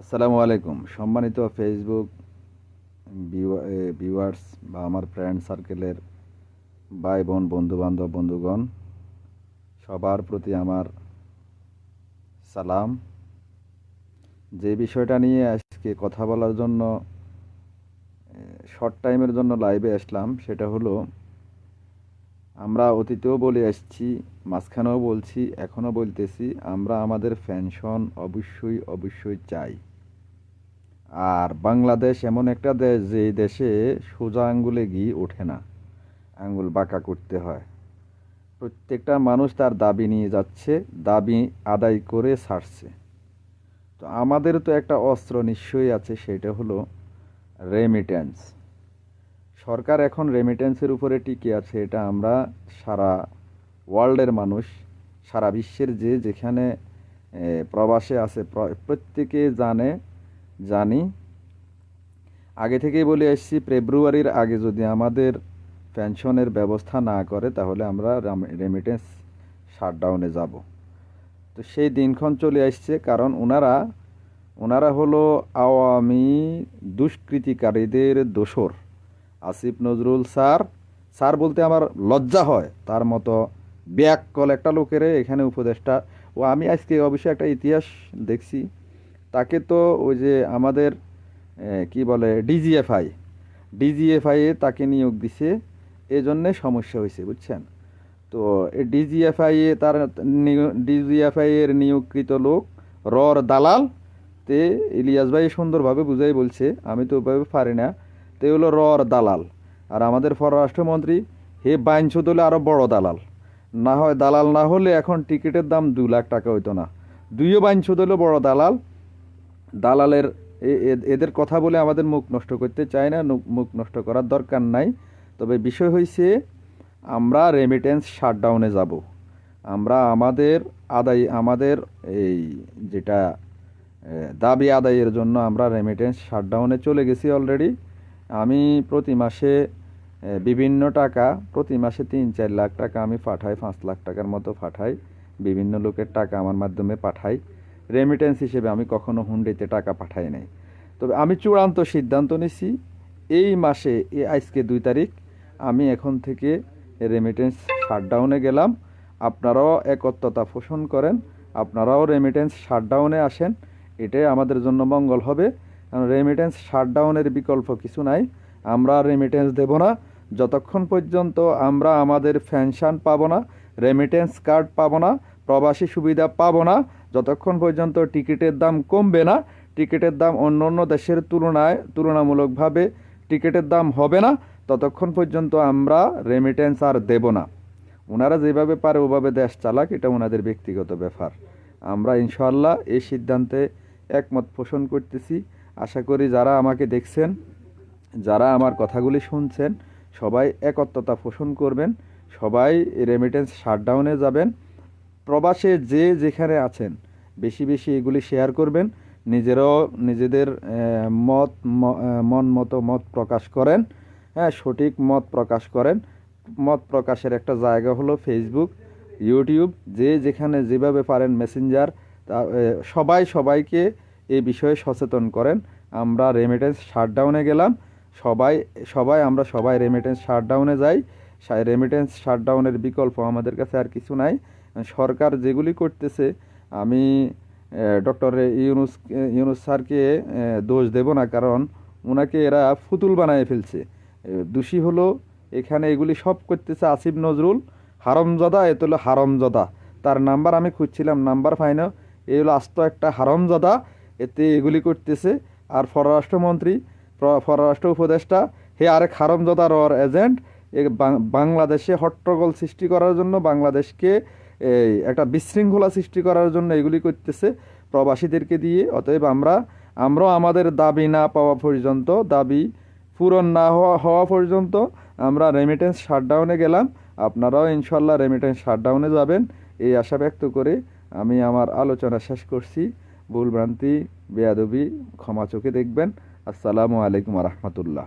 আসসালামু আলাইকুম। সম্মানিত ফেসবুক ভিউয়ার্স বা আমার ফ্রেন্ড সার্কেলের ভাই, বোন, বন্ধুবান্ধব, বন্ধুগণ, সবার প্রতি আমার সালাম। যে বিষয়টা নিয়ে আজকে কথা বলার জন্য শর্ট টাইমের জন্য লাইভে আসলাম, সেটা হলো আমরা অতীতেও বলে আসছি, মাঝখানেও বলছি, এখনও বলতেছি, আমরা আমাদের পেনশন অবশ্যই অবশ্যই চাই। আর বাংলাদেশ এমন একটা দেশ যে দেশে সোজা আঙ্গুলে গিয়ে ওঠে না, আঙ্গুল বাঁকা করতে হয়। প্রত্যেকটা মানুষ তার দাবি নিয়ে যাচ্ছে, দাবি আদায় করে ছাড়ছে তো আমাদের তো একটা অস্ত্র নিশ্চয়ই আছে, সেটা হলো রেমিটেন্স সরকার এখন রেমিটেন্সের উপরে টিকে আছে, এটা আমরা সারা ওয়ার্ল্ডের মানুষ, সারা বিশ্বের যে যেখানে প্রবাসে আছে, প্র- প্রত্যেকে জানে, জানি। আগে থেকেই বলে এসেছি ফেব্রুয়ারির আগে যদি আমাদের পেনশনের ব্যবস্থা না করে, তাহলে আমরা রেমিটেন্স শাটডাউনে যাব। তো সেই দিনক্ষণ চলে আসছে, কারণ ওনারা ওনারা হলো আওয়ামী দুষ্কৃতিকারীদের দোসর আসিফ নজরুল স্যার। স্যার বলতে আমার লজ্জা হয়, তার মতো ব্যাককল একটা লোকেরে, এখানে উপদেষ্টা। ও আমি আজকে অবশ্যই একটা ইতিহাস দেখছি। তাকে তো ওই যে আমাদের কি বলে, ডিজিএফআই ডিজিএফআই এ তাকে নিয়োগ দিছে। এজন্যে সমস্যা হয়েছে, বুঝছেন? তো ডিজিএফআই এ তার ডিজিএফআই এর নিয়োগকৃত লোক রর দালাল। তে ইলিয়াস ভাই সুন্দরভাবে বুঝাই বলছে, আমি তো ওইভাবে পারি না। তে হলো রর দালাল। আর আমাদের পররাষ্ট্রমন্ত্রী, হে বাইনছুদ হলে আরও বড় দালাল। না হয় দালাল না হলে এখন টিকিটের দাম দু লাখ টাকা হইতো না। দুইও বাইনছুদ হলো বড় দালাল। দালালের এদের কথা বলে আমাদের মুখ নষ্ট করতে চায় না মুখ নষ্ট করার দরকার নাই। তবে বিষয় হয়েছে আমরা রেমিটেন্স শাটডাউনে যাব। আমরা আমাদের আদায়, আমাদের এই যেটা দাবি আদায়ের জন্য আমরা রেমিটেন্স শাটডাউনে চলে গেছি অলরেডি আমি প্রতি মাসে বিভিন্ন টাকা, প্রতি মাসে তিন, চার লাখ টাকা আমি পাঠাই, পাঁচ লাখ টাকার মতো পাঠাই। বিভিন্ন লোকের টাকা আমার মাধ্যমে পাঠাই। রেমিটেন্স হিসেবে আমি কখনো হুন্ডিতে টাকা পাঠাই নাই। তবে আমি চূড়ান্ত সিদ্ধান্ত নিছি, এই মাসে, এ, আজকে দুই তারিখ, আমি এখন থেকে রেমিটেন্স শাটডাউনে গেলাম। আপনারাও একত্রতা পোষণ করেন, আপনারাও রেমিটেন্স শাটডাউনে আসেন। এটাই আমাদের জন্য মঙ্গল হবে। কারণ রেমিটেন্স শাটডাউনের বিকল্প কিছু নাই। আমরা রেমিটেন্স দেব না। যতক্ষণ পর্যন্ত আমরা আমাদের পেনশন পাবো না রেমিটেন্স কার্ড পাবো না, প্রবাসী সুবিধা পাবো না, যতক্ষণ পর্যন্ত টিকিটের দাম কমবে না, টিকিটের দাম অন্য অন্য দেশের তুলনায় তুলনামূলকভাবে টিকিটের দাম হবে না, ততক্ষণ পর্যন্ত আমরা রেমিটেন্স আর দেব না। ওনারা যেভাবে পারে ওভাবে দেশ চালাক, এটা ওনাদের ব্যক্তিগত ব্যাপার। আমরা ইনশাল্লাহ এই সিদ্ধান্তে একমত পোষণ করতেছি। আশা করি যারা আমাকে দেখছেন, যারা আমার কথাগুলি শুনছেন, সবাই একত্রতা পোষণ করবেন, সবাই রেমিটেন্স শাটডাউনে যাবেন, প্রবাসে যে যেখানে আছেন, বেশি বেশি এগুলি শেয়ার করবেন, নিজেরাও নিজেদের মত মন মতো মত প্রকাশ করেন হ্যাঁ সঠিক মত প্রকাশ করেন। মত প্রকাশের একটা জায়গা হলো ফেসবুক ইউটিউব যে যেখানে যেভাবে পারেন মেসেঞ্জার সবাই সবাইকে এই বিষয়ে সচেতন করেন। আমরা রেমিটেন্স শাটডাউনে গেলাম। সবাই সবাই, আমরা সবাই রেমিটেন্স শাটডাউনে যাই। রেমিটেন্স শাটডাউনের বিকল্প আমাদের কাছে আর কিছু নাই। সরকার যেগুলি করতেছে, আমি ডক্টর ইউনুস ইউনুস স্যারকে দোষ দেব না, কারণ ওনাকে এরা ফুতুল বানায় ফেলছে। দোষী হলো, এখানে এগুলি সব করতেছে আসিফ নজরুল। হারমজাদা, এ তো হলো হারমজাদা। তার নাম্বার আমি খুঁজছিলাম নাম্বার ফাইনাল এই হলো আস্ত একটা হারমজাদা। এতে এগুলি করতেছে। আর পররাষ্ট্রমন্ত্রী পররাষ্ট্র উপদেষ্টা, হে আরেক হারমজাদার ওর এজেন্ট বাংলাদেশে হট্টগোল সৃষ্টি করার জন্য বাংলাদেশকে একটা বিশৃঙ্খলা সৃষ্টি করার জন্য এগুলি করতেছে প্রবাসীদেরকে দিয়ে। অতএব আমরা, আমরাও আমাদের দাবি না পাওয়া পর্যন্ত, দাবি পূরণ না হওয়া হওয়া পর্যন্ত আমরা রেমিটেন্স শাটডাউনে গেলাম। আপনারাও ইনশাল্লাহ রেমিটেন্স শাটডাউনে যাবেন। এই আশা ব্যক্ত করে আমি আমার আলোচনা শেষ করছি। ভুলভ্রান্তি বেয়াদবি ক্ষমা চোখে দেখবেন। আসসালামু আলাইকুম রহমতুল্লাহ।